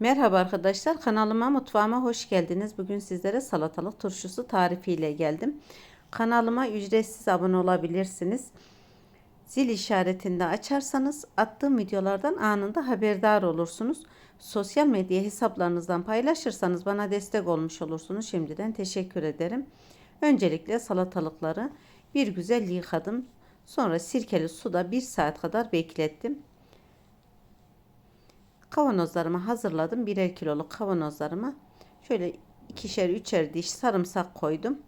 Merhaba arkadaşlar kanalıma mutfağıma hoş geldiniz. Bugün sizlere salatalık turşusu tarifiyle geldim. Kanalıma ücretsiz abone olabilirsiniz. Zil işaretini açarsanız attığım videolardan anında haberdar olursunuz. Sosyal medya hesaplarınızdan paylaşırsanız bana destek olmuş olursunuz. Şimdiden teşekkür ederim. Öncelikle salatalıkları bir güzel yıkadım. Sonra sirkeli suda bir saat kadar beklettim. Kavanozlarımı hazırladım. Birer kiloluk kavanozlarıma şöyle ikişer üçer diş sarımsak koydum.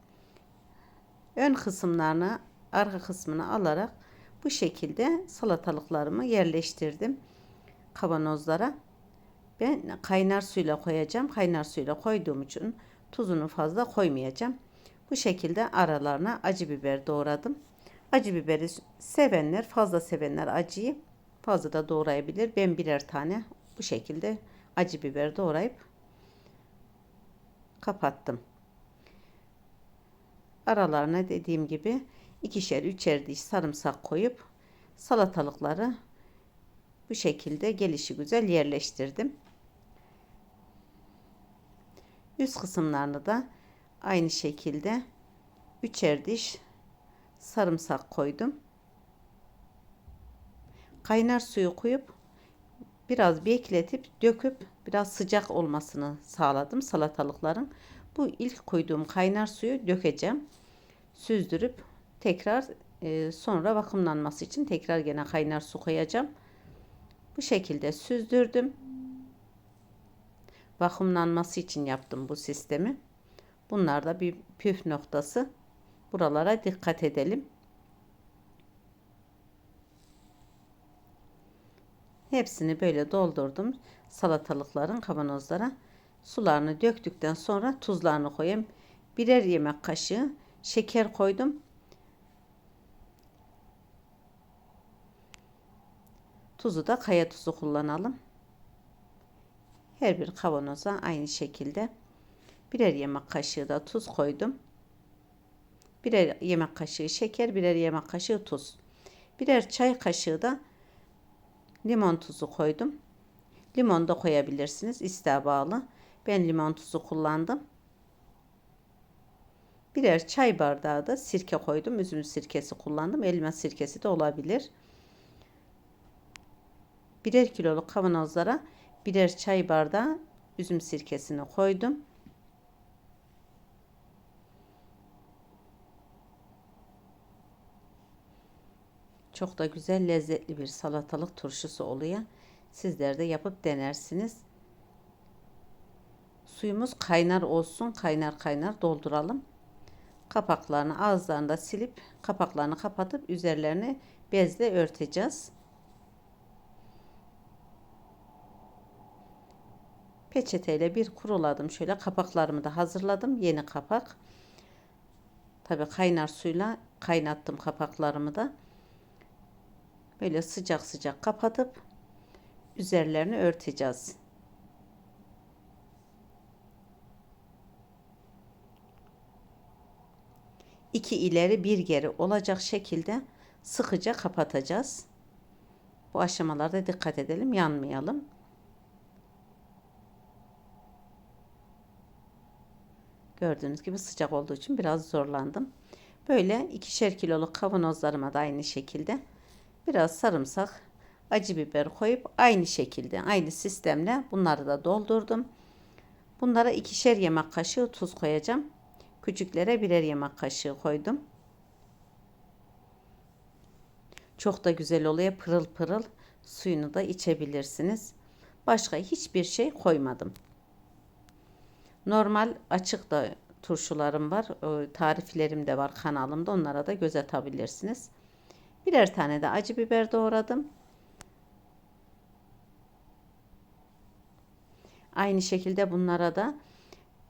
Ön kısımlarını arka kısmını alarak bu şekilde salatalıklarımı yerleştirdim kavanozlara. Ben kaynar suyla koyacağım. Kaynar suyla koyduğum için tuzunu fazla koymayacağım. Bu şekilde aralarına acı biber doğradım. Acı biberi sevenler, fazla sevenler acıyı fazla da doğrayabilir. Ben birer tane bu şekilde acı biber doğrayıp kapattım. Aralarına dediğim gibi ikişer üçer diş sarımsak koyup salatalıkları bu şekilde gelişi güzel yerleştirdim. Üst kısımlarını da aynı şekilde üçer diş sarımsak koydum. Kaynar suyu koyup biraz bekletip döküp biraz sıcak olmasını sağladım salatalıkların. Bu ilk koyduğum kaynar suyu dökeceğim. Süzdürüp tekrar e, sonra vakumlanması için tekrar gene kaynar su koyacağım. Bu şekilde süzdürdüm. Vakumlanması için yaptım bu sistemi. Bunlar da bir püf noktası. Buralara dikkat edelim. Hepsini böyle doldurdum. Salatalıkların kavanozlara. Sularını döktükten sonra tuzlarını koyayım. Birer yemek kaşığı şeker koydum. Tuzu da kaya tuzu kullanalım. Her bir kavanoza aynı şekilde birer yemek kaşığı da tuz koydum. Birer yemek kaşığı şeker, birer yemek kaşığı tuz. Birer çay kaşığı da limon tuzu koydum. Limon da koyabilirsiniz isteğe bağlı. Ben limon tuzu kullandım. Birer çay bardağı da sirke koydum. Üzüm sirkesi kullandım. Elma sirkesi de olabilir. Birer kiloluk kavanozlara birer çay bardağı üzüm sirkesini koydum. Çok da güzel lezzetli bir salatalık turşusu oluyor. Sizler de yapıp denersiniz. Suyumuz kaynar olsun. Kaynar kaynar dolduralım. Kapaklarını ağızlarında silip kapaklarını kapatıp üzerlerini bezle örteceğiz. Peçeteyle bir kuruladım. Şöyle kapaklarımı da hazırladım. Yeni kapak. Tabi kaynar suyla kaynattım kapaklarımı da böyle sıcak sıcak kapatıp üzerlerini örteceğiz. İki ileri bir geri olacak şekilde sıkıca kapatacağız. Bu aşamalarda dikkat edelim yanmayalım. Gördüğünüz gibi sıcak olduğu için biraz zorlandım. Böyle ikişer kiloluk kavanozlarıma da aynı şekilde biraz sarımsak, acı biber koyup aynı şekilde, aynı sistemle bunları da doldurdum. Bunlara ikişer yemek kaşığı tuz koyacağım. Küçüklere birer yemek kaşığı koydum. Çok da güzel oluyor. Pırıl pırıl suyunu da içebilirsiniz. Başka hiçbir şey koymadım. Normal açık da turşularım var. Tariflerim de var kanalımda. Onlara da göz atabilirsiniz. Birer tane de acı biber doğradım. Aynı şekilde bunlara da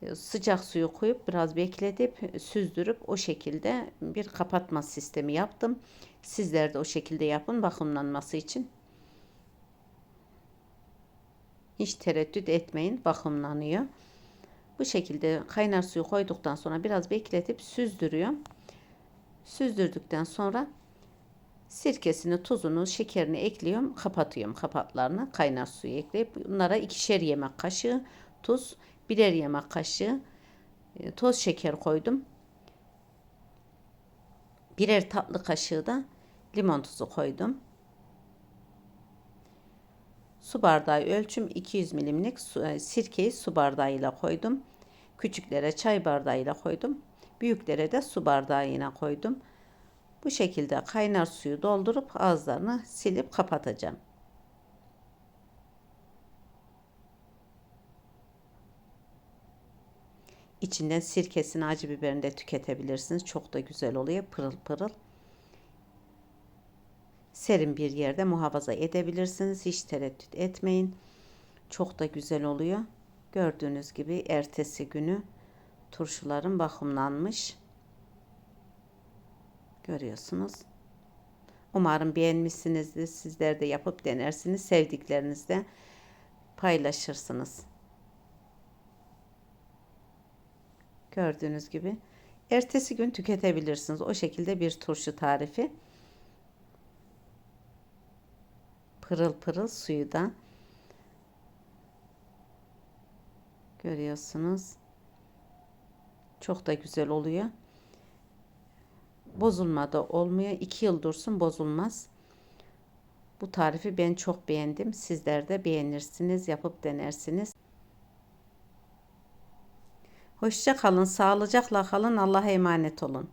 e, sıcak suyu koyup biraz bekletip süzdürüp o şekilde bir kapatma sistemi yaptım. Sizler de o şekilde yapın vakumlanması için. Hiç tereddüt etmeyin vakumlanıyor. Bu şekilde kaynar suyu koyduktan sonra biraz bekletip süzdürüyorum. Süzdürdükten sonra Sirkesini, tuzunu, şekerini ekliyorum. Kapatıyorum kapaklarını. Kaynar suyu ekleyip bunlara ikişer yemek kaşığı tuz, birer yemek kaşığı e, toz şeker koydum. Birer tatlı kaşığı da limon tuzu koydum. Su bardağı ölçüm 200 milimlik su, e, sirkeyi su bardağıyla koydum. Küçüklere çay bardağıyla koydum. Büyüklere de su bardağıyla koydum. Bu şekilde kaynar suyu doldurup ağızlarını silip kapatacağım. İçinden sirkesini, acı biberini de tüketebilirsiniz. Çok da güzel oluyor. Pırıl pırıl. Serin bir yerde muhafaza edebilirsiniz. Hiç tereddüt etmeyin. Çok da güzel oluyor. Gördüğünüz gibi ertesi günü turşularım bakımlanmış. Görüyorsunuz. Umarım beğenmişsinizdir. Sizler de yapıp denersiniz. Sevdiklerinizle paylaşırsınız. Gördüğünüz gibi. Ertesi gün tüketebilirsiniz. O şekilde bir turşu tarifi. Pırıl pırıl suyu da görüyorsunuz. Çok da güzel oluyor. Bozulma da olmuyor. 2 yıl dursun bozulmaz. Bu tarifi ben çok beğendim. Sizler de beğenirsiniz, yapıp denersiniz. Hoşça kalın, sağlıcakla kalın. Allah'a emanet olun.